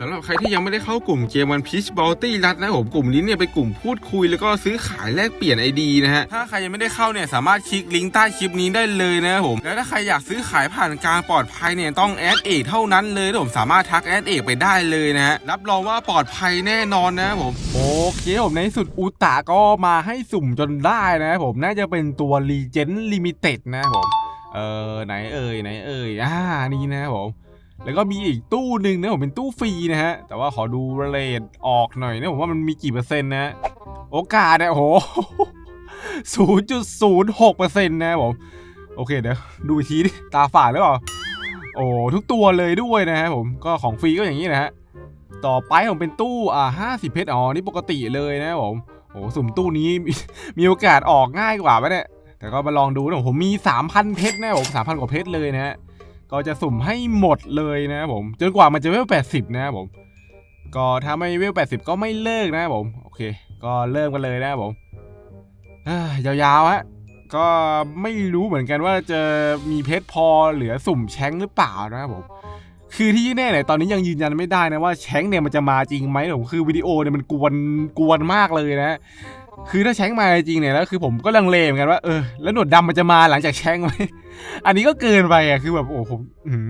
สำหรับใครที่ยังไม่ได้เข้ากลุ่มเกมวันพีชบอลตี้รัดนะผมกลุ่มนี้เนี่ยเป็นกลุ่มพูดคุยแล้วก็ซื้อขายแลกเปลี่ยนไอดีนะฮะถ้าใครยังไม่ได้เข้าเนี่ยสามารถคลิกลิงก์ใต้คลิปนี้ได้เลยนะผมแล้วถ้าใครอยากซื้อขายผ่านการปลอดภัยเนี่ยต้องแอดเอกเท่านั้นเลยผมสามารถทักแอดเอกไปได้เลยนะฮะรับรองว่าปลอดภัยแน่นอนนะผมโอเคผมในสุดอุตะก็มาให้สุ่มจนได้นะผมน่าจะเป็นตัว Legend Limited นะผมเออไหนเอ่ยไหนเอ่ยอ่านี่นะผม แล้วก็มีอีกตู้หนึ่งนะผมเป็นตู้ฟรีนะฮะ แต่ว่าขอดูเรทออกหน่อยนะผมว่ามันมีกี่เปอร์เซ็นต์นะ โอกาสเนี่ยโอ้โหศูนย์จุดศูนย์หกเปอร์เซ็นต์นะผม โอเคเดี๋ยวดูอีกทีดิตาฝาดหรือเปล่า โอ้ทุกตัวเลยด้วยนะครับผมก็ของฟรีก็อย่างนี้นะฮะ ต่อไปผมเป็นตู้อ่าห้าสิบเพชรอ๋อนี่ปกติเลยนะผมโอ้สุ่มตู้นี้มีมีโอกาสออกง่ายกว่าไหมเนี่ยแต่ก็มาลองดูนะผมมี 3,000 เพชรนะผม3,000 กว่าเพชรเลยนะฮะ ก็จะสุ่มให้หมดเลยนะครับผม จนกว่ามันจะเวล 80 นะครับผม ก็ถ้าไม่เวล 80 ก็ไม่เลิกนะครับผม โอเค ก็เริ่มกันเลยนะครับผมยาวๆฮะก็ไม่รู้เหมือนกันว่าจะมีเพชรพอเหลือสุ่มแชงหรือเปล่านะครับผม คือที่แน่เนี่ยตอนนี้ยังยืนยันไม่ได้นะว่าแชงเนี่ยมันจะมาจริงไหมผมคือวิดีโอเนี่ยมันกวนกวนมากเลยนะ คือถ้าแชงมาจริงเนี่ยแล้วคือผมก็ลังเลเหมือนกันว่าเออแล้วหนวดดำมันจะมาหลังจากแชงไหมอันนี้ก็เกินไปอะคือแบบโอ้ผม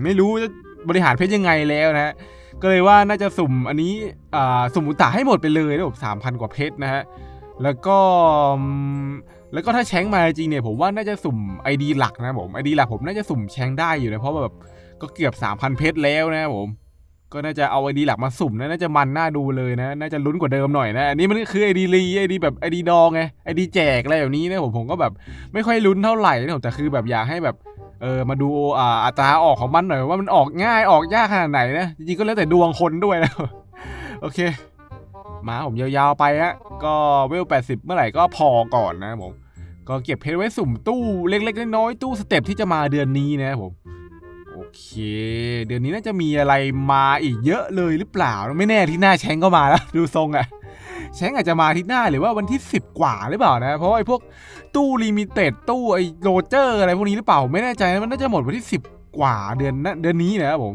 ไม่รู้จะบริหารเพชรยังไงแล้วนะฮะก็เลยว่าน่าจะสุ่มอันนี้อ่าสุ่มอุตาให้หมดไปเลยนะผมสามพันกว่าเพชรนะฮะแล้วก็แล้วก็ถ้าแชงมาจริงเนี่ยผมว่าน่าจะสุ่ม ID หลักนะผมไอดีหลักผมน่าจะสุ่มแชงได้อยู่นะเพราะแบบก็เกือบ3,000เพชรแล้วนะผม ก็น่าจะเอาไอดีหลักมาสุ่มนะน่าจะมันน่าดูเลยนะ น่าจะลุ้นกว่าเดิมหน่อยนะ อันนี้มันคือไอดีรีไอดีแบบไอดีดองไงไอดีแจกอะไรแบบนี้นะผมผมก็แบบไม่ค่อยลุ้นเท่าไหร่นะผมแต่คือแบบอยากให้แบบเออมาดูอ่าอัตราออกของมันหน่อยว่ามันออกง่ายออกยากขนาดไหนนะจริงๆก็แล้วแต่ดวงคนด้วยนะโอเคมาผมยาวๆไปฮะก็เวล 80 เมื่อไหร่ก็พอก่อนนะผมก็เก็บเพชรไว้สุ่มตู้เล็กๆน้อยๆตู้สเต็ปที่จะมาเดือนนี้นะผม เค เดือนนี้น่าจะมีอะไรมาอีกเยอะเลยหรือเปล่า ไม่แน่ที่หน้าแชงก็มาแล้ว ดูทรงอะแชงอาจจะมาที่หน้าหรือว่าวันที่ 10 กว่าหรือเปล่านะ เพราะไอ้พวกตู้ลิมิเต็ดตู้ไอ้โรเจอร์อะไรพวกนี้หรือเปล่า ไม่แน่ใจมันน่าจะหมดวันที่ 10 กว่าเดือนนะเดือนนี้นะครับผม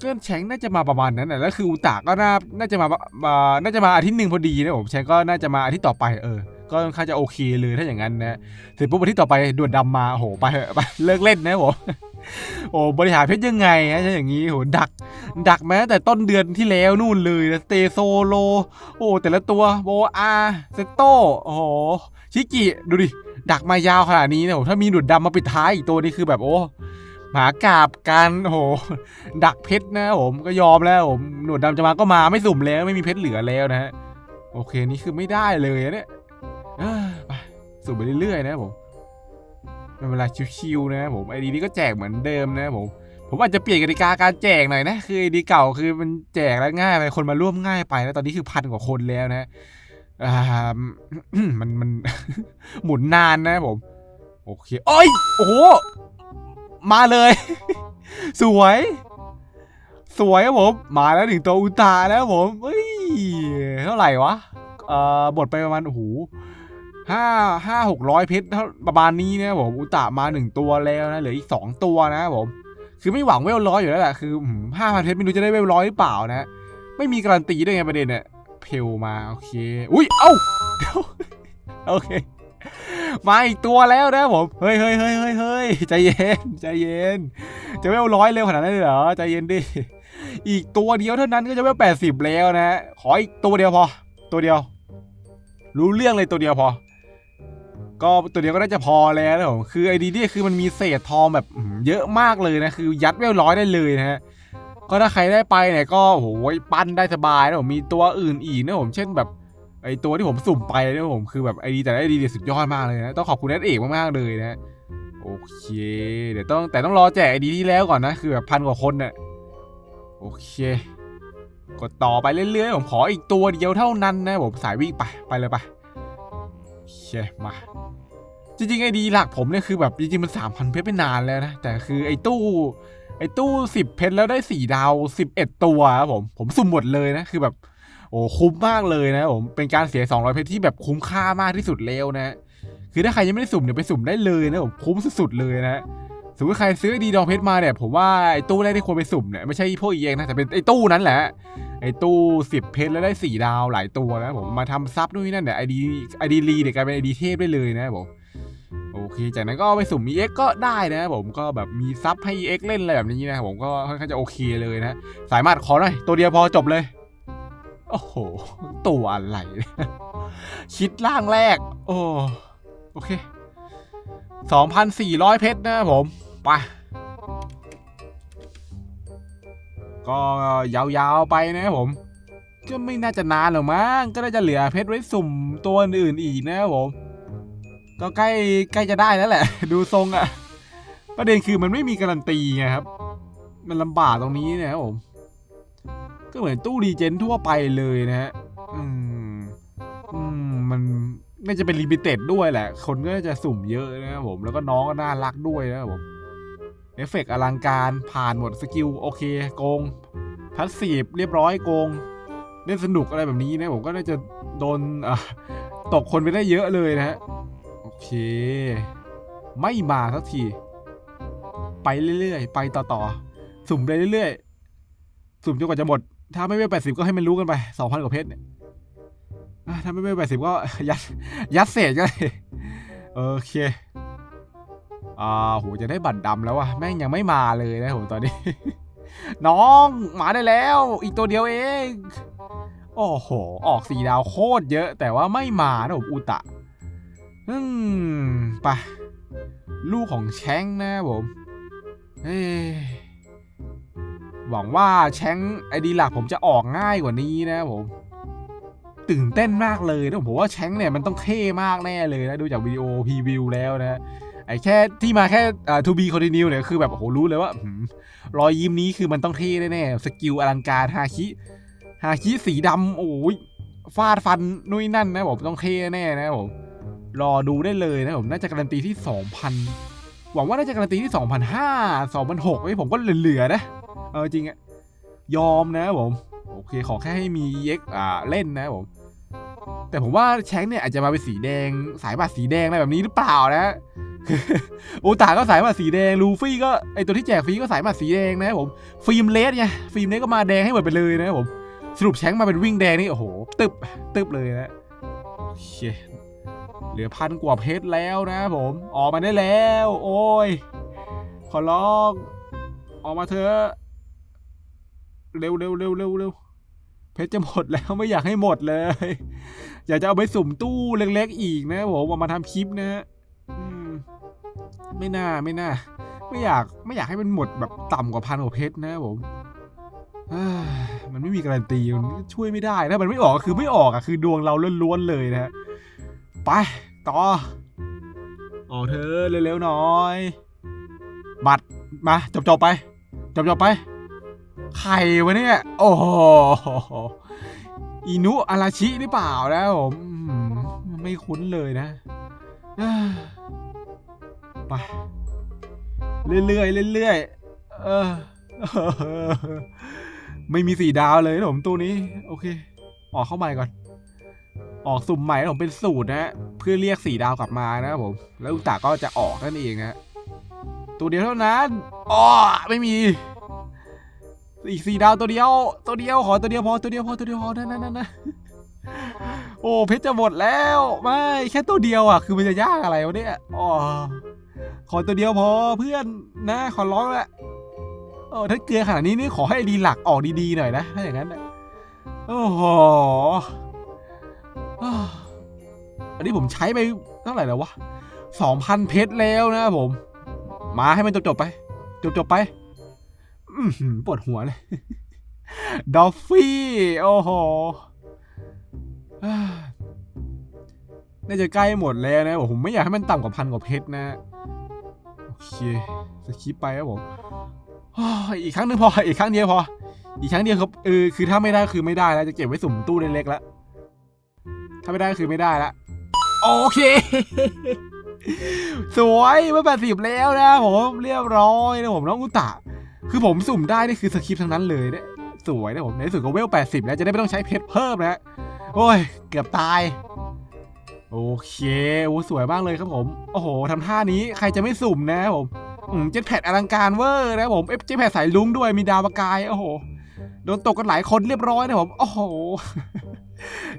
ก็แชงน่าจะมาประมาณนั้นนะแล้วคืออุตาก็น่าน่าจะมามาน่าจะมาอาทิตย์หนึ่งพอดีนะผมแชงก็น่าจะมาอาทิตย์ต่อไปเออก็ค่อนข้างจะโอเคเลยถ้าอย่างนั้นนะเสร็จปุ๊บอาทิตย์ต่อไปด่วนดำมาโอ้โหไปไปเลิกเล่นนะผม โอ้บริหารเพชรยังไงฮะใช่อย่างนี้โหดัก ดักแม้แต่ต้นเดือนที่แล้วนู่นเลยนะเตโซโล โอ้ แต่ละตัวโบอาเซโตโอ้โหชิกิดูดิ ดักมายาวขนาดนี้นะโหถ้ามีหนวดดำมาปิดท้ายอีกตัวนี่คือแบบโอ้หมากาบการโอ้โหดักเพชรนะผมก็ยอมแล้วผมหนวดดำจะมาก็มาไม่สุ่มแล้วไม่มีเพชรเหลือแล้วนะฮะโอเคนี่คือไม่ได้เลยเนี่ยไปสุ่มไปเรื่อยๆนะผม เป็นเวลาชิวๆนะผมไอดีนี้ก็แจกเหมือนเดิมนะผมผมอาจจะเปลี่ยนกติกาการแจกหน่อยนะ คือไอดีเก่าคือมันแจกแล้วง่ายไปคนมาร่วมง่ายไปแล้วตอนนี้คือพันกว่าคนแล้วนะอ่ามันมันหมุนนานนะผม โอเคเอ้ยโอ้โหมาเลย สวย สวยครับผม มาแล้วถึงตัวอุตาแล้วผมเฮ้ยเท่าไหร่วะเอ่อบทไปประมาณโอ้โห ห้าห้าหกร้อยเพชรเท่าประมาณนี้นะผมอุตะมาหนึ่งตัวแล้วนะเหลืออีกสองตัวนะผมคือไม่หวังเวลร้อยอยู่แล้วแหละคือห้าพันเพชรไม่รู้จะได้เวลร้อยหรือเปล่านะ ไม่มีการันตีด้วยไงประเด็นเนี่ยเพลมาโอเคอุ้ยเอ้าเดี๋ยวโอเคมาอีกตัวแล้วนะผมเฮ้ยเฮ้ยเฮ้ยเฮ้ยเฮ้ยใจเย็นใจเย็น จะเวลร้อยเร็วขนาดนั้นเลยเหรอใจเย็นดิอีกตัวเดียวเท่านั้นก็จะเวลแปดสิบแล้วนะขออีกตัวเดียวพอ ตัวเดียว รู้เรื่องเลยตัวเดียวพอ ก็ตัวเดียวก็น่าจะพอแล้วนะผมคือไอดีเนี่ยคือมันมีเศษทองแบบเยอะมากเลยนะ คือยัดเวลร้อยได้เลยนะฮะก็ถ้าใครได้ไปเนี่ยก็โอ้โหปั้นได้สบายนะผมมีตัวอื่นอีกนะผมเช่นแบบไอตัวที่ผมสุ่มไปนะผมคือแบบไอดีแต่ไอดีเนี่ยสุดยอดมากเลยนะต้องขอบคุณแอดเอกมากๆเลยนะโอเค เดี๋ยวต้องแต่ต้องรอแจกไอดีที่แล้วก่อนนะ คือแบบพันกว่าคนเนี่ยโอเคกดต่อไปเรื่อยๆผมขออีกตัวเดียวเท่านั้นนะผมสายวิ่งไปไปเลยไปโอเคมา จริงๆไอดีหลักผมเนี่ยคือแบบจริงๆมันสามพันเพชรไปนานแล้วนะ แต่คือไอตู้ไอตู้สิบเพชรแล้วได้สี่ดาวสิบเอ็ดตัวครับผมผมสุ่มหมดเลยนะคือแบบโอ้คุ้มมากเลยนะผมเป็นการเสีย200เพชรที่แบบคุ้มค่ามากที่สุดแล้วนะคือถ้าใครยังไม่ได้สุ่มเนี่ยไปสุ่มได้เลยนะผมคุ้มสุดๆเลยนะสมมติใครซื้อดีดองเพชรมาเนี่ยผมว่าไอ้ตู้แรกที่ควรไปสุ่มเนี่ยไม่ใช่พวกอีเองนะแต่เป็นไอ้ตู้นั้นแหละไอ้ตู้สิบเพชรแล้วได้สี่ดาวหลายตัวนะผมมาทำซับด้วยนั่นเนี่ยไอดีไอดีรีเนี่ยกลายเป็นไอดีเทพได้เลยนะผม โอเค จากนั้นก็ไปสุ่ม EX ก็ได้นะผมก็แบบมีซับให้ EX เล่นอะไรแบบนี้นะผมก็ค่อนข้างจะโอเคเลยนะ สายมารถขอหน่อย ตัวเดียวพอจบเลย โอ้โห ตัวอะไร คิดล่างแรก โอ้โอเค 2,400 เพชรนะผม ไป ก็ยาวๆไปนะผมก็ไม่น่าจะนานหรอกมั้งก็น่าจะเหลือเพชรไว้สุ่มตัวอื่นอีกนะผม ก็ใกล้ใกล้จะได้แล้วแหละ ดูทรงอะประเด็นคือมันไม่มีการันตีไงครับ มันลำบากตรงนี้นะครับผม ก็เหมือนตู้รีเจนทั่วไปเลยนะฮะ อืม อืม มันน่าจะเป็นลิมิเต็ดด้วยแหละ คนก็จะสุ่มเยอะนะครับผม แล้วก็น้องก็น่ารักด้วยนะครับผม เอฟเฟกต์อลังการผ่านหมดสกิลโอเคโกง พัสซีฟเรียบร้อยโกง เล่นสนุกอะไรแบบนี้นะผมก็น่าจะโดนตกคนไปได้เยอะเลยนะฮะ เค ไม่มาสักที ไปเรื่อยๆ ไปต่อๆ สุ่มไปเรื่อยๆ สุ่มจนกว่าจะหมด ถ้าไม่ไปแปดสิบก็ให้มันรู้กันไปสองพันกว่าเพชรเนี่ยถ้าไม่ไปแปดสิบก็ยัดยัดเศษก็ได้โอเคอ่าโหจะได้บัตรดำแล้ววะแม่งยังไม่มาเลยนะผมตอนนี้ น้องมาได้แล้ว อีกตัวเดียวเอง โอ้โห ออกสีดาวโคตรเยอะ แต่ว่าไม่มานะผมอุตะ อืมไปลูกของแชงนะผมเฮ้หวังว่าแชงไอดีหลักผมจะออกง่ายกว่านี้นะผมตื่นเต้นมากเลยนะผมว่าแชงเนี่ยมันต้องเท่มากแน่เลยนะดูจากวิดีโอพรีวิวแล้วนะไอ้แค่ที่มาแค่อ่า to be continue เนี่ยคือแบบโอ้โหรู้เลยว่ารอยยิ้มนี้คือมันต้องเท่แน่ๆสกิลอลังการฮาคิฮาคิสีดำโอ้ยฟาดฟันนุ้ยนั่นนะผมต้องเท่แน่นะผม รอดูได้เลยนะผมน่าจะการันตีที่ 2,000 หวังว่าน่าจะการันตีที่2,500 2,600ไอ้ผมก็เหลือๆนะ เออจริงอะยอมนะผม โอเคขอแค่ให้มี EX อ่าเล่นนะผม แต่ผมว่าแชงเนี่ยอาจจะมาเป็นสีแดง สายบาดสีแดงอะไรแบบนี้หรือเปล่านะโอตาก็สายมาสีแดง ลูฟี่ก็ไอตัวที่แจกฟรีก็สายมาสีแดงนะครับผม ฟิล์มเลสไง ฟิล์มเลสก็มาแดงให้หมดไปเลยนะครับผม สรุปแชงมาเป็นวิ่งแดงนี่โอ้โห ตึบตึบเลยนะโอเค เหลือพันกว่าเพชรแล้วนะครับผม ออกมาได้แล้ว โอ้ย ขอร้อง ออกมาเถอะเร็วเร็วเร็วเร็วเร็วเพชรจะหมดแล้วไม่อยากให้หมดเลย อยากจะเอาไปสุ่มตู้เล็กๆอีกนะผมเอามาทำคลิปนะฮะไม่น่าไม่น่า ไม่อยากไม่อยากให้มันหมดแบบต่ำกว่าพันกว่าเพชรนะผมมันไม่มีการันตีมันช่วยไม่ได้ถ้ามันไม่ออกก็คือไม่ออกอะคือดวงเราล้วนๆเลยนะฮะ ไป ต่อ ออกเธอะเร็วๆหน่อย บัตรมาจบๆไป จบๆไป ใครวะเนี่ย โอ้โหอินุอาราชิหรือเปล่านะผมอืมไม่คุ้นเลยนะเอ้ยไปเรื่อยๆเรื่อยๆเออไม่มีสี่ดาวเลยผมตัวนี้ โอเค ออกเข้าใหม่ก่อน ออกสุ่มใหม่นะผมเป็นสูตรนะเพื่อเรียกสี่ดาวกลับมานะครับผม แล้วอุตาก็จะออกนั่นเองนะตัวเดียวเท่านั้นอ๋อไม่มี อีกสี่ดาวตัวเดียว ตัวเดียวขอตัวเดียวพอตัวเดียวพอตัวเดียวพอนั่นนั่นนั่นโอ้เพชรจะหมดแล้วไม่แค่ตัวเดียวอะ คือมันจะยากอะไรวะเนี่ยอ๋อขอตัวเดียวพอเพื่อนนะ ขอร้องละโอ้ถ้าเกลือขนาดนี้นี่ขอให้ดีหลักออกดีๆหน่อยนะถ้าอย่างนั้นโอ้โห อันนี้ผมใช้ไปเท่าไหร่แล้ววะสองพันเพชรแล้วนะผม มาให้มันจบๆไป จบๆไปปวดหัวเลย ดอฟฟี่ โอ้โหน่าจะใกล้หมดแล้วนะผมไม่อยากให้มันต่ำกว่าพันกว่าเพชรนะ โอเคสคิปไปครับผมอีกครั้งนึงพอ อีกครั้งเดียวพอ อีกครั้งเดียวครับเออคือถ้าไม่ได้คือไม่ได้แล้วจะเก็บไว้สุ่มตู้เล็กๆแล้ว ไม่ได้คือไม่ได้ละ โอเค สวยเมื่อแปดสิบแล้วนะผมเรียบร้อยนะผมน้องอุตะ คือผมสุ่มได้นี่คือสคริปต์ทั้งนั้นเลยเนี่ยสวยนะผมในที่สุดก็เวลแปดสิบแล้วจะได้ไม่ต้องใช้เพชรเพิ่มนะโอ้ย เกือบตาย โอเคโอ้สวยมากเลยครับผม โอ้โหทำท่านี้ใครจะไม่สุ่มนะครับผมอืมเจ็ตแพดอลังการเวอร์นะครับผมเอฟเจ็ตแพดสายลุ้งด้วยมีดาวประกาย โอ้โห โดนตกกันหลายคนเรียบร้อยนะผม โอ้โห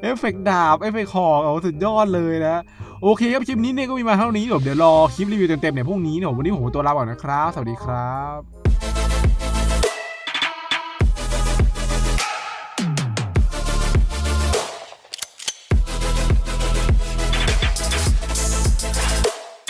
เอฟเฟกต์ดาบ เอฟเฟกต์หอกโอ้โหสุดยอดเลยนะ โอเคครับคลิปนี้เนี่ยก็มีมาเท่านี้เดี๋ยวรอคลิปรีวิวเต็มๆเนี่ยพรุ่งนี้เนี่ยวันนี้ผมตัวลาก่อนนะครับ สวัสดีครับ